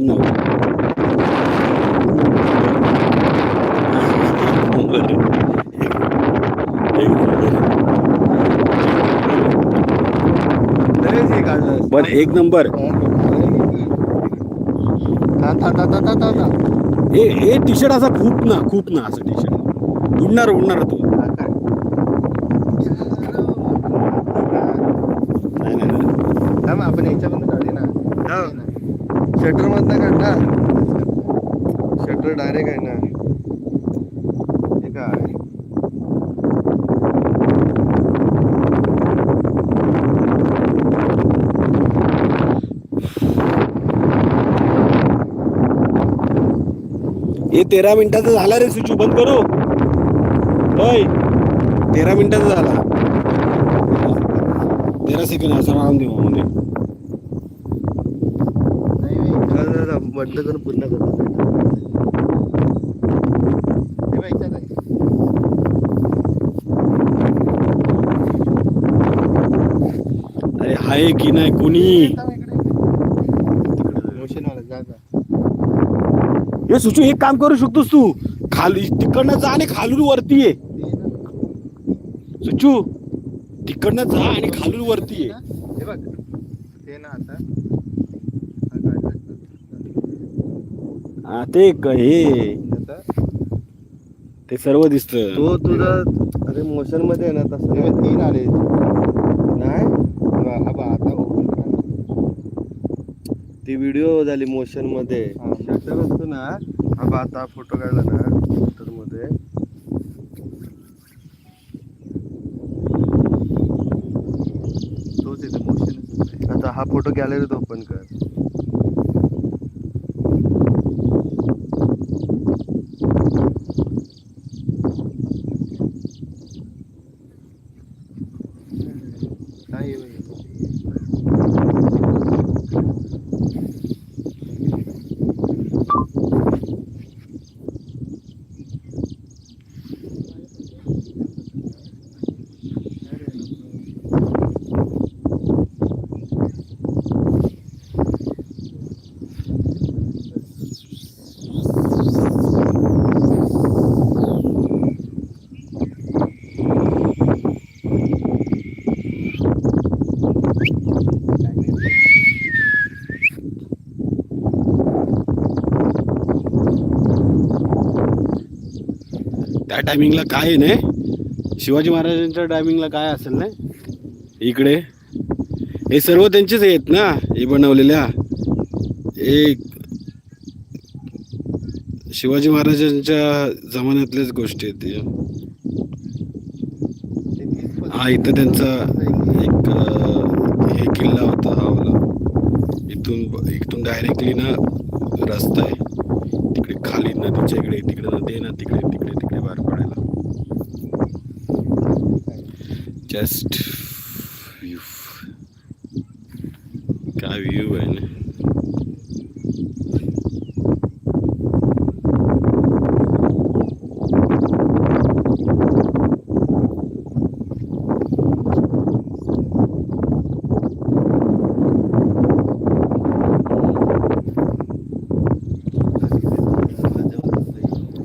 नऊ नंबर. एक नंबर. हे ए टी शर्ट असा खूप ना खूप ना असं टी शर्ट उडणार उडणार तू हा? नाही आपण ना शटर मधनं काढ ना शटर डायरेक्ट आहे ना. हे काय? हे तेरा मिनिटाचं झाला रे स्विच बंद करू? होय. तेरा मिनिटाचा झाला. तेरा सेकंड असं राहून देऊ म्हणून बंद करून पूर्ण करतो? अरे हाय की नाही कोणी. हे सुचू एक काम करू शकतोस तू. खाली तिकडनं जा आणि खालून वरती ये. सुचू तिकडनं जा आणि खालून वरती ये हे बघ ते ना आता हा काढला. हा ते क- हे. आता ते सर्व दिसत. तो तुझा अरे मोशनमध्ये आहे ना तसं नाही. तीन आले. नाही? हा हा बा आता open. ती व्हिडिओ झाली मोशनमध्ये. शटर असतो ना हा बा आता फोटो काढला ना शटरमध्ये. तोच येते मोशन आता हा फोटो गॅलरीत ओपन कर. टायमिंगला काय आहे नाही शिवाजी महाराजांच्या टायमिंगला काय असेल नाही इकडे. हे सर्व त्यांचेच आहेत ना हे बनवलेल्या. एक शिवाजी महाराजांच्या जमान्यातल्याच गोष्टी आहेत हा इथं त्यांचा एक हे किल्ला होता हा इथून इथून डायरेक्टली ना रस्ता आहे तिकडे खाली नदीच्या इकडे तिकडे तिकडे तिकडे बाहेर पडायला. जस्ट व्ह्यू काय व्ह्यू आहे ना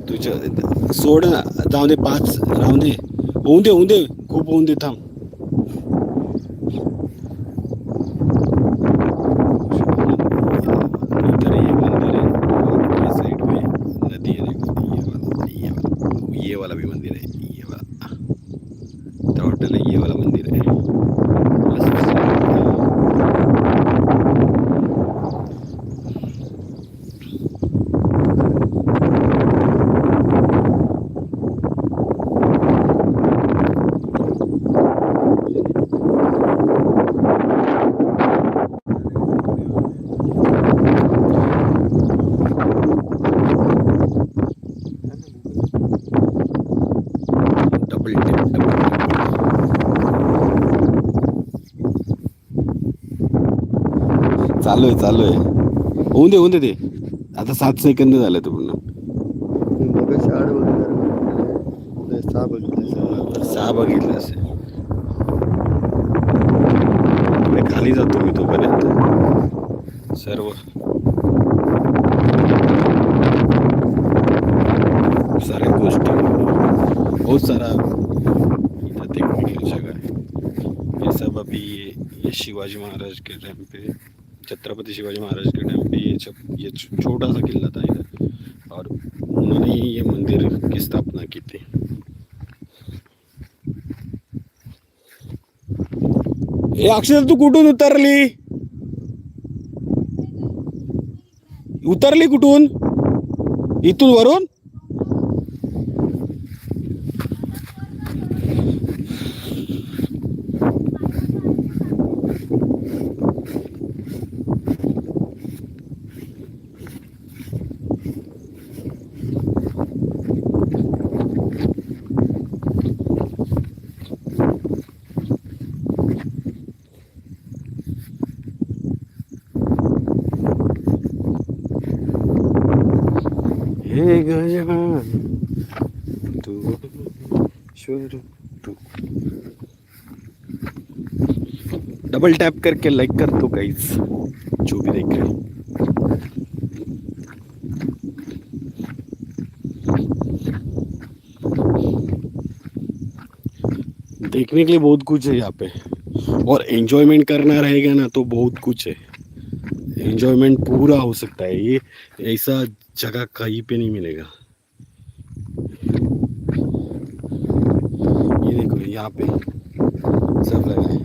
तुझ्या सोड ना दे पाच राहून दे होऊन दे होऊन दे. खूप होऊन दे थांब. चालू आहे चालू आहे. होऊन दे होऊन दे ते. आता सात सेकंद झालं ते पूर्ण. सहा बघितलं असेल. खाली जातो मी तोपर्यंत. सर्व. साऱ्या गोष्टी. बहुत सारा सगळं. हे सब अभि ये शिवाजी महाराज के टाइम पे छत्रपति शिवाजी महाराज के टाइम पे ये ये छोटा सा किला था इधर। और उन्होंने ही ये मंदिर की स्थापना की थी। ए अक्षर तू कुठून उतरली? उतरली कुठून? इथून वरून? गजानन तू डबल टैप करके लाइक कर दो गाइस जो भी देख रहे देखने के लिए बहुत कुछ है यहाँ पे। और एंजॉयमेंट करना रहेगा ना तो बहुत कुछ है। एंजॉयमेंट पूरा हो सकता है। ये ऐसा जगह कहीं पे नहीं मिलेगा। ये देखो यहाँ पे सब लगा है।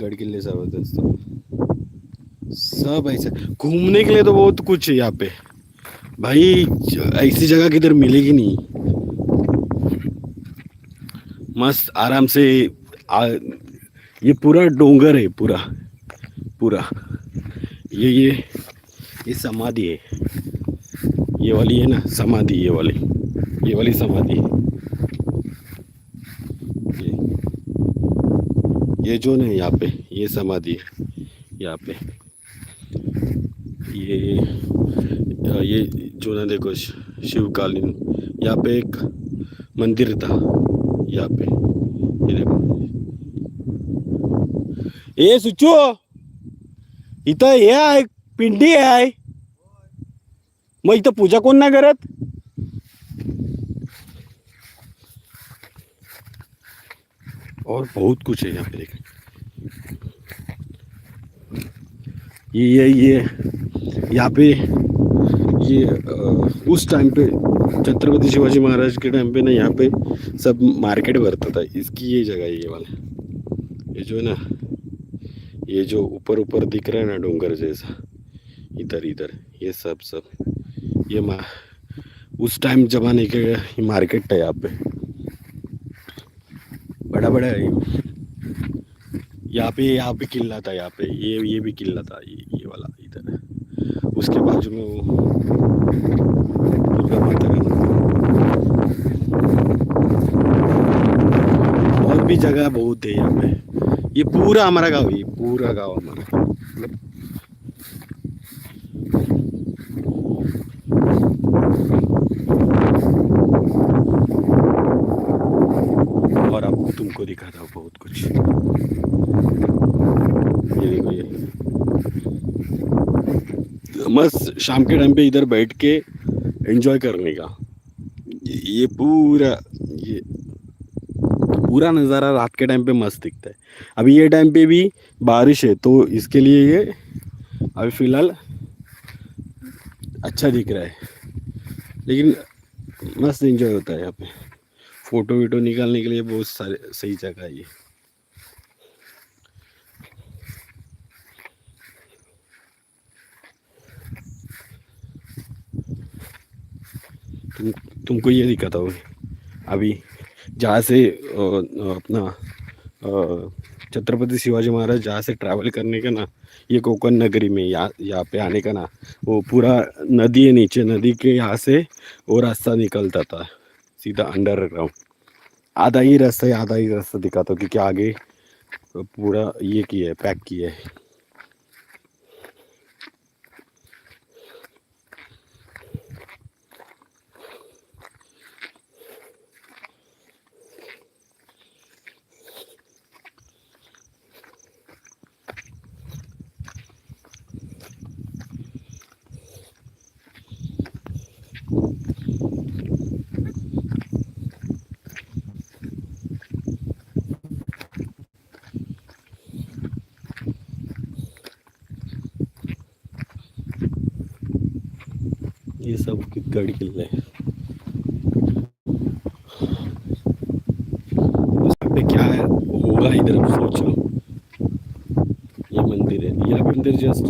गढ़ किले सब ऐसा। घूमने के लिए तो बहुत कुछ है यहाँ पे। भाई ऐसी जगह किधर मिलेगी नहीं। मस्त आराम से आ, ये पूरा डोंगर है पूरा। पूरा। ये ये ये समाधि है। ये वाली है ना समाधि ये वाली। ये वाली समाधि। है ये ये जो ना यहाँ पे ये समाधि है यहाँ पे। ये ये जो ना देखो शिवकालीन यहाँ पे एक मंदिर था यहाँ पे। ये देखो। ये सुचो! इथं हे आहे पिंडी आहे. मग इथं पूजा कोण नाही करत? और बहुत कुछ है यहाँ पे ये ये ये यहाँ पे ये उस टाइम पे छत्रपति शिवाजी महाराज के टाइम पे ना यहाँ पे सब मार्केट भरता था। इसकी ये जगह है ये वाला। ये जो है ना ये जो ऊपर ऊपर दिख रहा है ना डोंगर जैसा, इधर इधर, ये सब सब, ये उस टाइम जमाने के मार्केट था यहाँ पे। बड़ा बड़ा है यहाँ पे यहाँ पे किला था, यहाँ पे, ये ये भी किला था, ये ये वाला, इधर। उसके बाजू में वो दुर्गा माता का और भी जगह बहुत है यहाँ पे। ये पूरा हमारा गाँव, ये पूरा गाँव हमारा। और अब तुमको दिखाता हूँ बहुत कुछ। ये देखो, ये। मस्त शाम के टाइम पे इधर बैठ के एंजॉय करने का। ये पूरा, ये पूरा नज़ारा रात के टाइम पे मस्त दिखता है। अभी ये टाइम पे भी बारिश है तो इसके लिए ये अभी फ़िलहाल अच्छा दिख रहा है। लेकिन मस्त एंजॉय होता है यहाँ पे। फ़ोटो वीटो निकालने के लिए बहुत सारे, सही जगह है ये। तुम, तुमको ये दिखाता हूँ। अभी जहाँ से अपना छत्रपति शिवाजी महाराज जहाँ से ट्रैवल करने का ना, ये कोकण नगरी में यहाँ यहाँ पे आने का ना, वो पूरा नदी है नीचे, नदी के यहाँ से वो रास्ता निकलता था, सीधा अंडरग्राउंड आधा ही रास्ता आधा ही रास्ता दिखाता हूँ, क्योंकि आगे पूरा ये किया है पैक किया है। बुकित गड किल्ला है पे क्या है? होगा इधर सोच। लो ये मंदिर है। ये मंदिर जस्ट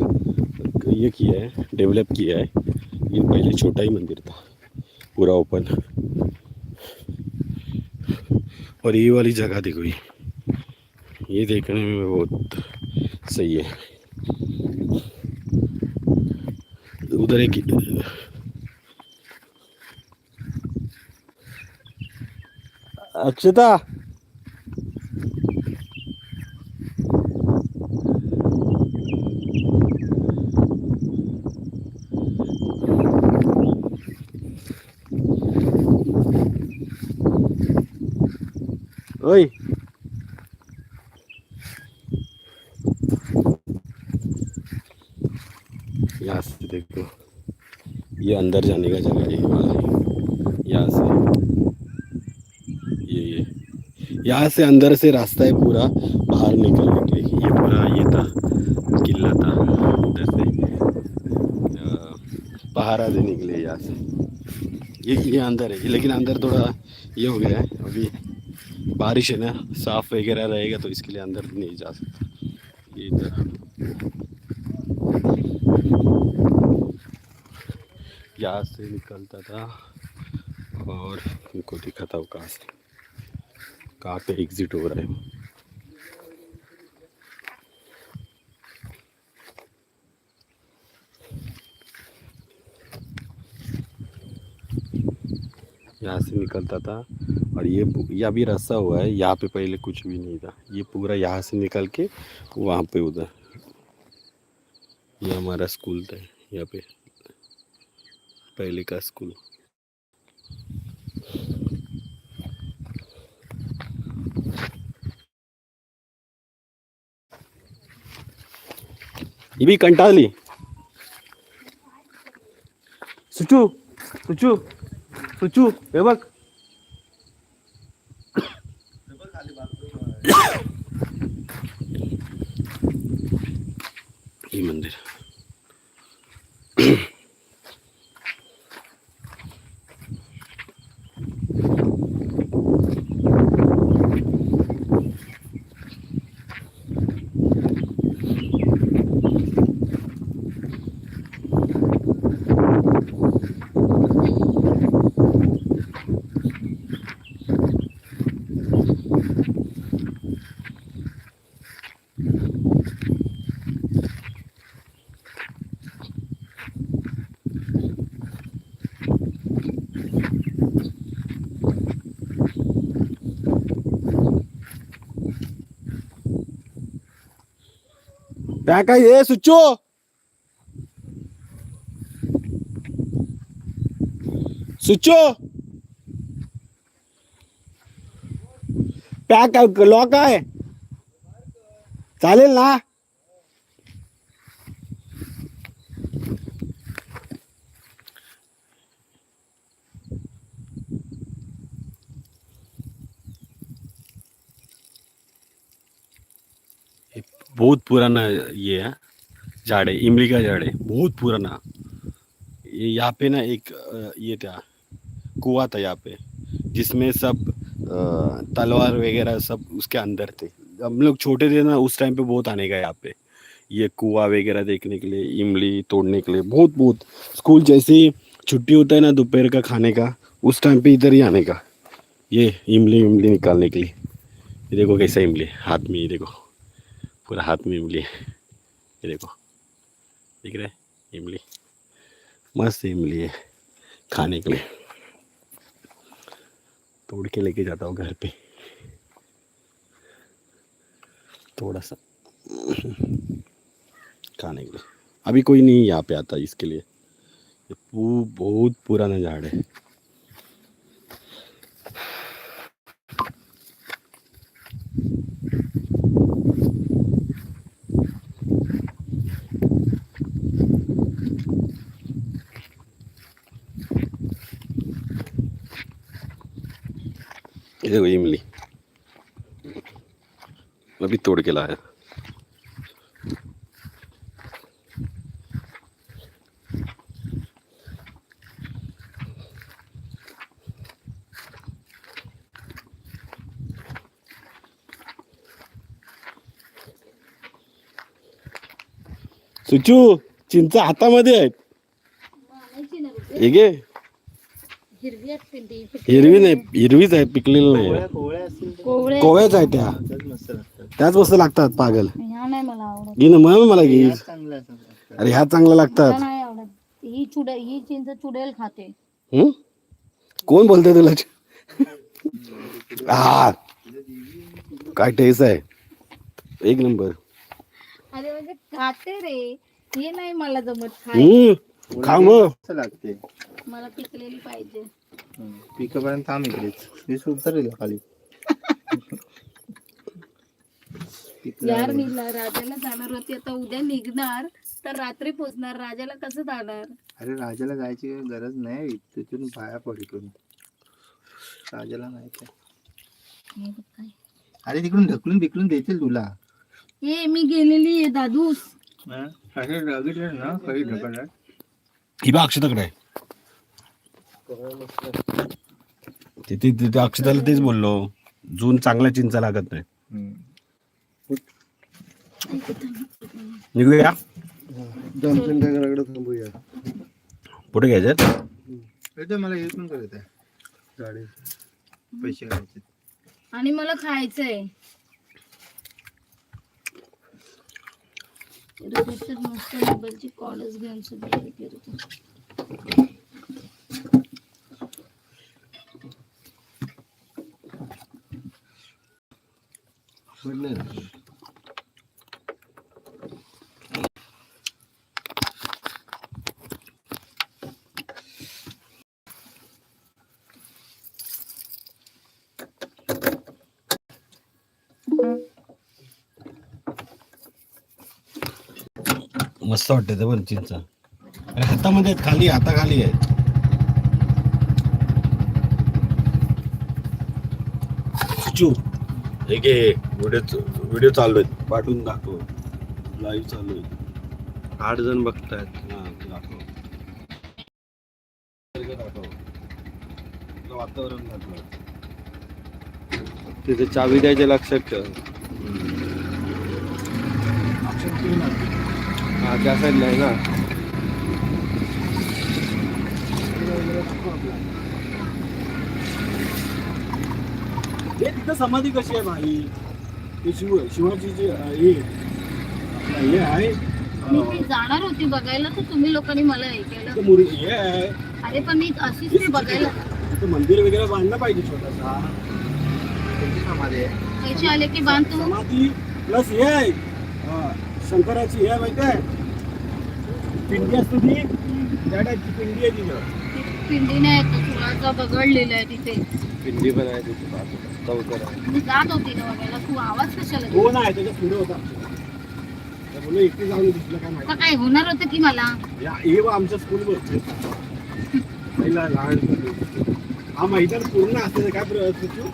ये किया है डेवलप किया है। ये पहले छोटा ही मंदिर था, पूरा ओपन और ये वाली जगह देखो ये ये देखने में बहुत सही है। उधर एक अक्षता ओए यहाँ से देखो ये अंदर जाने का जगह है। ये वाला है। यहाँ से ये ये यहाँ से अंदर से रास्ता है पूरा, बाहर निकलने के लिए ये पूरा ये था, किला था। उधर से पहाड़ा देने के लिए यहाँ से। ये ये अंदर है, लेकिन अंदर थोड़ा ये हो गया है, अभी बारिश है ना, साफ़ वगैरह रहेगा तो इसके लिए अंदर नहीं जा सकता। ये इधर। यहाँ से निकलता था और उनको दिखा था वो कहाँ से। कहाँ पे एग्जिट हो रहा है। यहाँ से निकलता था और ये पू- ये अभी रस्सा हुआ है, यहाँ पे पहले कुछ भी नहीं था। ये पूरा यहाँ से निकल के वहाँ पे उधर। ये हमारा स्कूल था, यहाँ पे। पहले का स्कूल ये भी कंटाळली. सुचू सुचू सुचू हे बघ. मंदिर. काय काय हे सुचो सुचो पॅक लॉक आहे. चालेल ना? बहुत पुराना ये है झाड़ इमली का है बहुत पुराना। यहाँ पे ना एक ये था, कुआ था यहाँ पे, जिसमें सब तलवार वगैरह सब उसके अंदर थे। हम लोग छोटे थे ना, उस टाइम पे बहुत आने का यहाँ पे। ये कुआ वगैरह देखने के लिए, इमली तोड़ने के लिए, बहुत बहुत। स्कूल जैसे ही छुट्टी होता है ना, दोपहर का खाने का, उस टाइम पे इधर ही आने का। ये इमली इमली निकालने के लिए। देखो कैसा इमली हाथ में ये देखो। पूरा हाथ में इमली है। ये देखो। दिख रहा है? इमली। मस्त इमली है खाने के लिए। तोड़ के लेके जाता हूँ घर पे। थोड़ा सा। खाने के लिए। अभी कोई नहीं यहाँ पे आता इसके लिए। ये पू, बहुत पुराना झाड़ है। ये देखो इमली. अभी तोड़ के लाया सुचू चिंचा हातामध्ये आहेत. हे घे. हिरवी नाही. हिरवीच आहे पिकलेली नाही. कोवळे कोवळ्याच आहे त्या. त्याच मस्त लागतात. पागल. ह्या नाही मला आवडत. घे ना मग मला घे. अरे ह्या चांगल्या मला लागतात. नाही आवडत. ही चुडे ही चिंच चुडेल खाते. हं? कोण बोलतोय तुला? हा. काय टेस्ट आहे? एक नंबर. अरे म्हणजे खाते रे. हे नाही मला जमत खाय हम्म खा मग. मस्त लागते. मला पिकलेली पाहिजे. पिकापर्यंत थांब इकडेच. वीस उतरेल खाली. यार मी राजाला जाणार होती आता उद्या निघणार. तर रात्री पोचणार. राजाला कसं जाणार? अरे राजाला जायची गरज नाही. तिथून बाया पडतो राजाला नाही काय बघ काय. अरे तिकडून ढकलून बिकलून देतील तुला. हे मी गेलेली आहे दादूस. अरे तिथे तिथे अक्षताला तेच बोललो. जून चांगला चिंचा लागत नाही. निघूया? थांबूया कुठे घ्यायच्यात तर मला हे पण करत आहे गाडी. पैसे घ्यायचे. आणि मला खायचंय. रिसेप्शन मस्त मोबाईलची कॉलच घेऊन सुद्धा हे करत होते. मस्त वाटते ते पण चिंचा. हातामध्ये हातामध्ये आहेत, खाली आहे चू. हे घे. व्हिडिओ व्हिडिओ चालू आहेत. पाठवून दाखव. लाईव्ह चालू आहे आठ जण बघतायत. हा, ते दाखव. वातावरण दाखव. तिथे चावी द्यायचे लक्षात ठेव? हा त्या साईड नाही ना. तिथं समाधी कशी आहे भाई शिव शिवाची जी हे हे आहे. मी ती जाणार होती बघायला तर तुम्ही लोकांनी मला हे केलं. मुर- हे आहे. अरे पण मी अशीच ती बघायला. तिथं मंदिर वगैरे बांधलं पाहिजे छोटासा. आहे पैसे आले की बांध तू. समाधी प्लस हे आहे. शंकराची हे आहे माहिती आहे. पिंडी असते ती. त्या टाईपची पिंडी आहे तिथं. ती पिंडी नाही येत चुळाचा दगड लिहिलाय तिथे. पिंडी पण आहे तिथे बाजूला. चौतर आहे. मी जात होती ना बघायला तू आवाज कशाला तो देतो? नाही त्याच्या पुढे होता. तर बोललो एकटी जाऊन दिसलं काय आता माहिती काय होणार होतं की मला? या हे आमच्या स्कूलवर पहिला लहान हा मैदान पूर्ण असतं काय प्रयत्न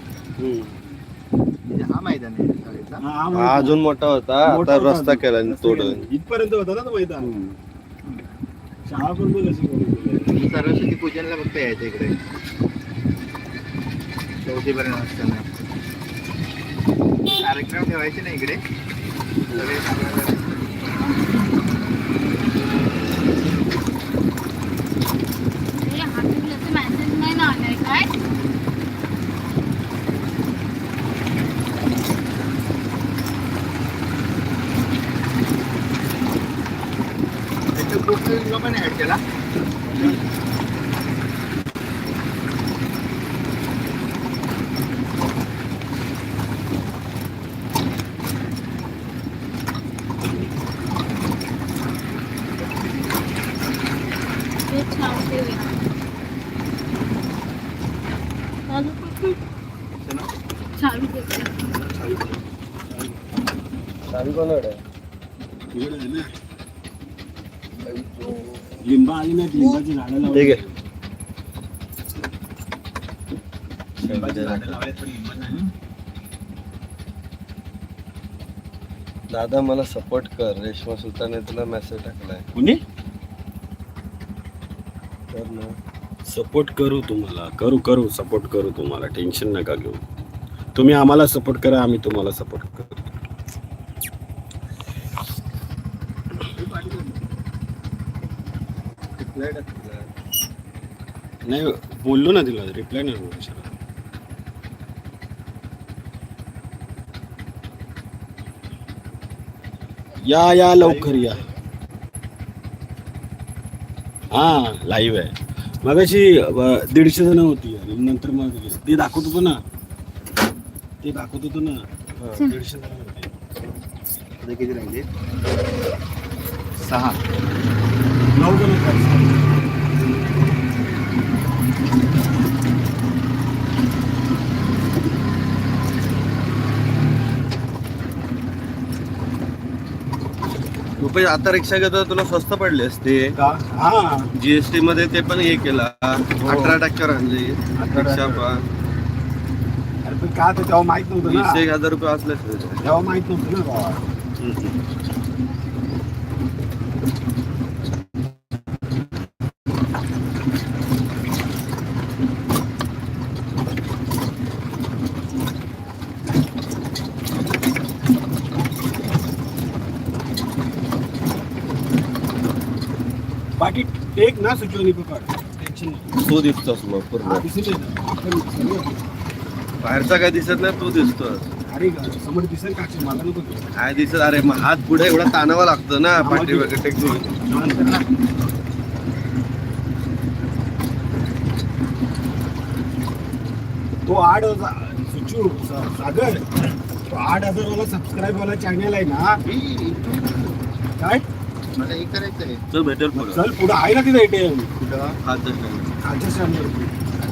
म्हणजे हा मैदान आहे शाळेचा? हा अजून मोठा होता. मोठा आता होता. रस्ता केला. तोडून इथपर्यंत होता ना तो मैदान. शाळा पण बघ अशी करून सरस्वती पूजनला फक्त यायचं इकडे. चौथी पर्यंत असताना कार्यक्रम ठेवायचे ना इकडे. सगळे हे हातीचं नाही ना आलाय काय पण केला ते छान ठेवूया. अजून चालू ठेवूया. चावी कोणाकडे लिंबा आली नाही लिंबाची झाडं लावली. ठीक आहे. दादा मला सपोर्ट कर. रेशमा सुलताने तुला मेसेज टाकलाय. कोणी? ना. सपोर्ट करू तुम्हाला. करू करू. सपोर्ट करू तुम्हाला. टेन्शन नका घेऊ. तुम्ही आम्हाला सपोर्ट करा आम्ही तुम्हाला सपोर्ट करू. नाही बोललो ना तिला रिप्लाय नाही बोलू शकत. या या लवकर या. हा लाईव्ह आहे. मग अशी दीडशे जण होती आणि नंतर मग ते दाखवत होतो ना. ते दाखवत होतो ना. दीडशे जण होते. आता किती राहिले? सहा. नऊ जण होते. रुपये आता रिक्षा घेतो तुला स्वस्त पडले असते. हा. जीएसटी मध्ये ते पण हे केला. अठरा टक्क्यावर आणली रिक्षा पण. अरे पण का ते तेव्हा माहीत नव्हतं वीस एक हजार रुपये असले. तेव्हा माहीत नव्हतं ना हम्म. टेक ना सुचवणी पकड टेन्शन नाही. तू दिसतोस मग पूर्ण. दिसेल बाहेरचा काय दिसत नाही तू दिसतो. अरे समोर दिसेल का? मला नको. ते. काय दिसत? अरे मग हात पुढे एवढा ताणावा लागतो ना पाठी ते- वगैरे टेकून. नंतर ना. तो आठ हजार सुचू सा- सागर तो आठ हजार वाला सबस्क्राईब वाला चॅनल आहे ना. काय? मला हे करायचं आहे. चल भेटेल पुढं. चल पुढे. आहे ना तिथे एटीएम कुठं? हात धरला. खालच्या स्टँडवर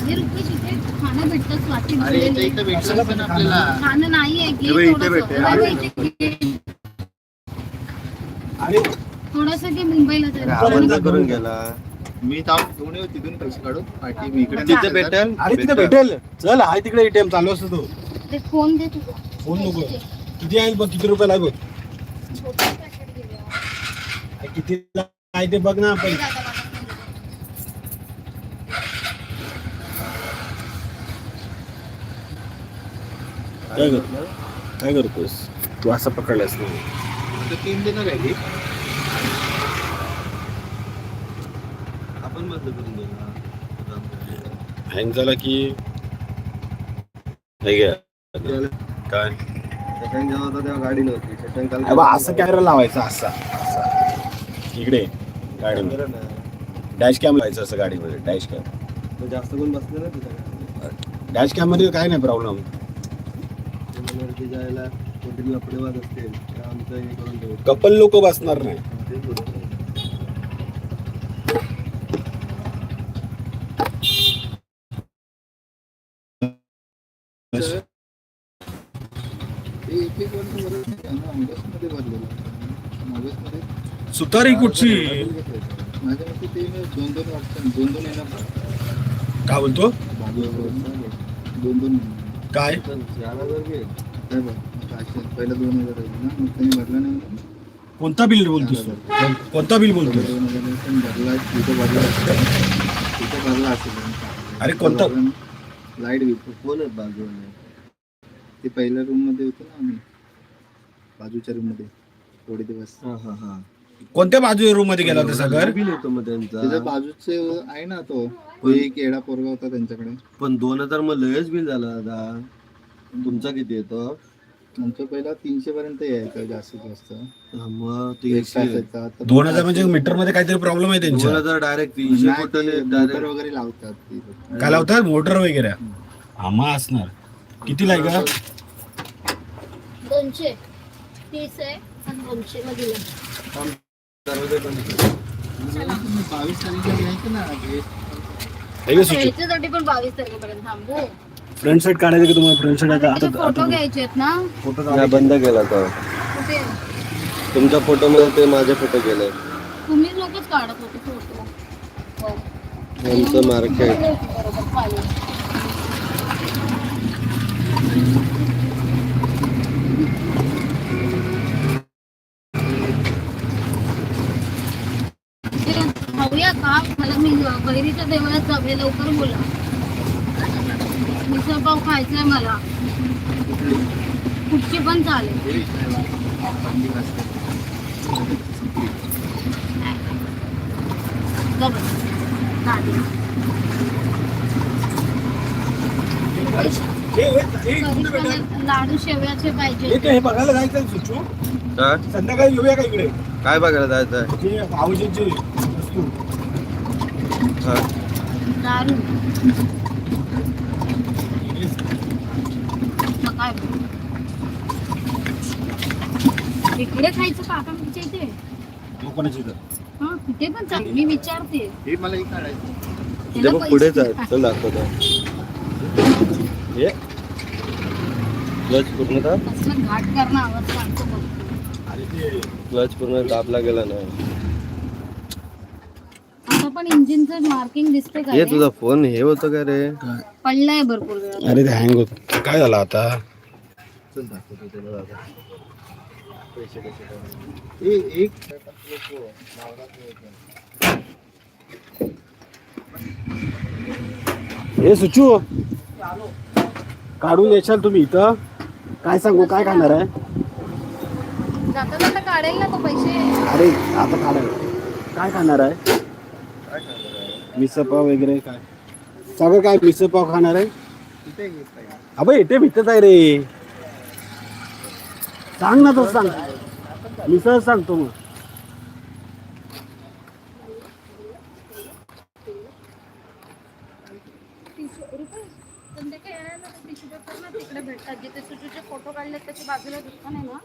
हे रुपये तिथे खाणं भेटतं स्वाती अरे इथं बोललेली. इथं भेटलं पण आपल्याला. खाणं नाहीये हे घे बघ, इथे थोडंसं. भेटेल. नाही, इथे घे. अरे. थोडंसं घे मुंबईला अरे जायला. हा बंद करून गेला मी जाऊन घेऊन येऊ तिथून पैसे काढून पाठी मी इकडे तिथे भेटेल? अरे तिथे भेटेल. चल आहे तिकडे एटीएम चालू असतो तो. ते फोन दे तुझा फोन नको. किती आहे? बघ किती बघ छोटं packet घे यार. अरे किती आहे ते बघ ना आपण. काय कर काय करतोस? तू असं पकडलास ना. तीन देणार आहे की आपण बंद करून गेला हँग झाला की. हे घ्या. काय? सेकंड जेव्हा होता तेव्हा गाडी नव्हती असं कॅमेरा लावायचा असा. असा. इकडे गाडीमध्ये डॅश कॅम लावायचं असं गाडीमध्ये डॅश कॅम जास्त कोण बसले ना तिथे? डॅश कॅममध्ये काय नाही प्रॉब्लेम जायला कोणतरी असतील ते आमचं हे करून कपल लोक बसणार नाही तेच बोलतो. ते एक एक वर्ष भरत नाही त्यांना ऑगस्टमध्ये भरलेलं ऑगस्टमध्ये सुतारी कुठची माझ्या मते ते दोन दोन वर्ष दोन दोन येणार काय बोलतो दोन दोन महिने. काय तर चार हजार घे. काय बघ पाचशे पहिला दोन हजार आहे ना मग त्यांनी भरला नाही म्हणून कोणता बिल बोलतोस तू? कोणता बिल पहिला बोलतोस दोन हजार पण भरला तिथं भरला असेल तिथं भरला असेल अरे कोणता? लाइट बिल बाजूने ते पहिल्या रूममध्ये होतो ना आम्ही. बाजूच्या रूममध्ये थोडे दिवस. हा हा हा. कोणत्या बाजू रूममध्ये गेला होता सागर? बिल होतं मग त्याच्या त्यांचा बाजूचे आहे ना तो. तो एक येडा पोरगा होता त्यांच्याकडे. पण दोन हजार मग लयच बिल झाला दादा तुमचा किती येतो आमचं पहिला तीनशे पर्यंत यायचं जास्तीत जास्त. हा, मग एक आता दोन हजार म्हणजे मीटरमध्ये काहीतरी प्रॉब्लेम आहे दोन त्यांच्या हजार डायरेक्ट तीनशे नाही, कुठं डायरेक्ट वगैरे लावतात ते. काय लावतात? मोटर वगैरे? हा मग असणार. कितीला आहे का दोनशे. तीस आहे आणि दोनशे ला दिलं बावीस पण तारखेपर्यंत थांबू. फ्रंट साईड काढायचं की तुम्हाला फ्रंट साईड आता आता फोटो आता घ्यायचे आहेत ना? फोटो नाही, बंद केला तो. कुठे? तुमच्या फोटो मध्ये ते माझे फोटो गेले. तुम्ही लोकच काढत होते फोटो हो. मार्केट बरोबर पाहिजे बहिरीच्या देवळात जाऊया लवकर बोला. मिसळ पाव खायचंय मला. कुठची पण चालेल. आहे. लाडू शेवयाचे पाहिजे हे बघायला जायचं सुचू? हा? संध्याकाळी येऊया का इकडे? काय बघायला जायचं वस्तू काय इकडे खायचं काकांच्या इथे. कोणाची तर हा तिथे पण चाल मी विचारते. हे मला काढायचं. त्याला बघ पैसे- आहे चल दाखवतो. हे क्लच पूर्णतः कसलं घाट करणं आवाज सांगतो बघ. अरे ते क्लच पूर्ण दाबला गेला नाही. पण इंजिनचं मार्किंग दिसते का हे रे? तुझा फोन हे होतं का रे? पडलाय भरपूर वेळा. अरे ते हँग होत. काय झालं आता? हे सुचू? काढून येशाल तुम्ही इथं? काय सांगू काय खाणार आहे? जाता जाता काढेल ना तो पैसे. अरे आता काढाय काय खाणार आहे? मिसळपाव वगैरे काय? सगळं काय मिसळपाव खाणार आहे? अबे इथे भेटत आहे रे. सांग ना तर सांग. मिसळ सांगतो मग. तिकडे भेटतात. जिथे सुजूचे फोटो काढले त्याच्या बाजूला दुकान आहे ना